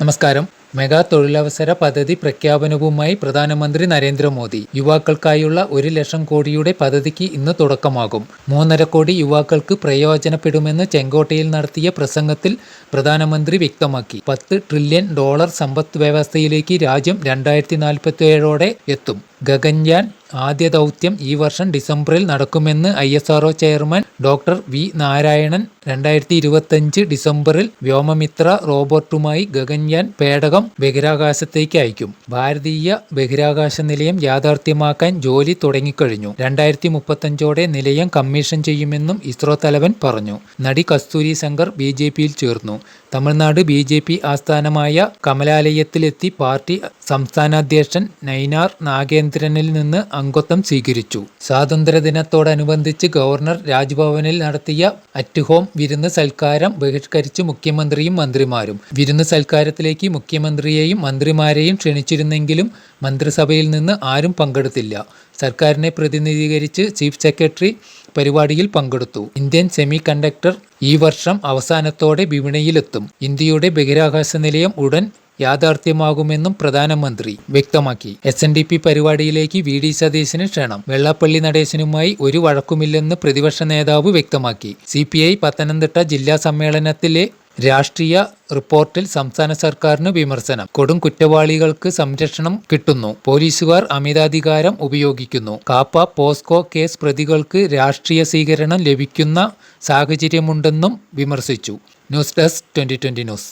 നമസ്കാരം. മെഗാ തൊഴിലവസര പദ്ധതി പ്രഖ്യാപനവുമായി പ്രധാനമന്ത്രി നരേന്ദ്രമോദി. യുവാക്കൾക്കായുള്ള ഒരു ലക്ഷം കോടിയുടെ പദ്ധതിക്ക് ഇന്ന് തുടക്കമാകും. മൂന്നര കോടി യുവാക്കൾക്ക് പ്രയോജനപ്പെടുമെന്ന് ചെങ്കോട്ടയിൽ നടത്തിയ പ്രസംഗത്തിൽ പ്രധാനമന്ത്രി വ്യക്തമാക്കി. പത്ത് ട്രില്യൺ ഡോളർ സമ്പദ് വ്യവസ്ഥയിലേക്ക് രാജ്യം രണ്ടായിരത്തി നാൽപ്പത്തിയേഴോടെ എത്തും. ഗഗൻയാൻ ആദ്യ ദൗത്യം ഈ വർഷം ഡിസംബറിൽ നടക്കുമെന്ന് I S RO chairman doctor V. Narayanan രണ്ടായിരത്തി ഇരുപത്തഞ്ച് ഡിസംബറിൽ വ്യോമമിത്ര റോബോട്ടുമായി ഗഗൻയാൻ പേടകം ബഹിരാകാശത്തേക്ക് അയക്കും. ഭാരതീയ ബഹിരാകാശ നിലയം യാഥാർത്ഥ്യമാക്കാൻ ജോലി തുടങ്ങിക്കഴിഞ്ഞു. രണ്ടായിരത്തി മുപ്പത്തഞ്ചോടെ നിലയം കമ്മീഷൻ ചെയ്യുമെന്നും ഇസ്രോ തലവൻ പറഞ്ഞു. നടി കസ്തൂരി ശങ്കർ ബി ജെ പിയിൽ ചേർന്നു. തമിഴ്നാട് ബി ജെ പി ആസ്ഥാനമായ കമലാലയത്തിലെത്തി പാർട്ടി സംസ്ഥാന അധ്യക്ഷൻ നൈനാർ നാഗേന്ദ്രനിൽ നിന്ന് അംഗത്വം സ്വീകരിച്ചു. സ്വാതന്ത്ര്യദിനത്തോടനുബന്ധിച്ച് ഗവർണർ രാജ്ഭവനിൽ നടത്തിയ അറ്റ് ഹോം വിരുന്ന് സൽക്കാരം ബഹിഷ്കരിച്ച് മുഖ്യമന്ത്രിയും മന്ത്രിമാരും. വിരുന്ന് സൽക്കാരത്തിലേക്ക് മുഖ്യമന്ത്രിയെയും മന്ത്രിമാരെയും ക്ഷണിച്ചിരുന്നെങ്കിലും മന്ത്രിസഭയിൽ നിന്ന് ആരും പങ്കെടുത്തില്ല. സർക്കാരിനെ പ്രതിനിധീകരിച്ച് ചീഫ് സെക്രട്ടറി പരിപാടിയിൽ പങ്കെടുത്തു. ഇന്ത്യൻ സെമി കണ്ടക്ടർ ഈ വർഷം അവസാനത്തോടെ വിപണിയിലെത്തും. ഇന്ത്യയുടെ ബഹിരാകാശ നിലയം ഉടൻ യാഥാർത്ഥ്യമാകുമെന്നും പ്രധാനമന്ത്രി വ്യക്തമാക്കി. എസ് എൻ ഡി പി പരിപാടിയിലേക്ക് വി ഡി സതീശന് ക്ഷണം. വെള്ളാപ്പള്ളി നടേശനുമായി ഒരു വഴക്കുമില്ലെന്ന് പ്രതിപക്ഷ നേതാവ് വ്യക്തമാക്കി. സി പി ഐ പത്തനംതിട്ട ജില്ലാ സമ്മേളനത്തിലെ രാഷ്ട്രീയ റിപ്പോർട്ടിൽ സംസ്ഥാന സർക്കാരിന് വിമർശനം. കൊടും കുറ്റവാളികൾക്ക് സംരക്ഷണം കിട്ടുന്നു. പോലീസുകാർ അമിതാധികാരം ഉപയോഗിക്കുന്നു. കാപ്പ പോസ്കോ കേസ് പ്രതികൾക്ക് രാഷ്ട്രീയ സ്വീകരണം ലഭിക്കുന്ന സാഹചര്യമുണ്ടെന്നും വിമർശിച്ചു. News desk twenty news.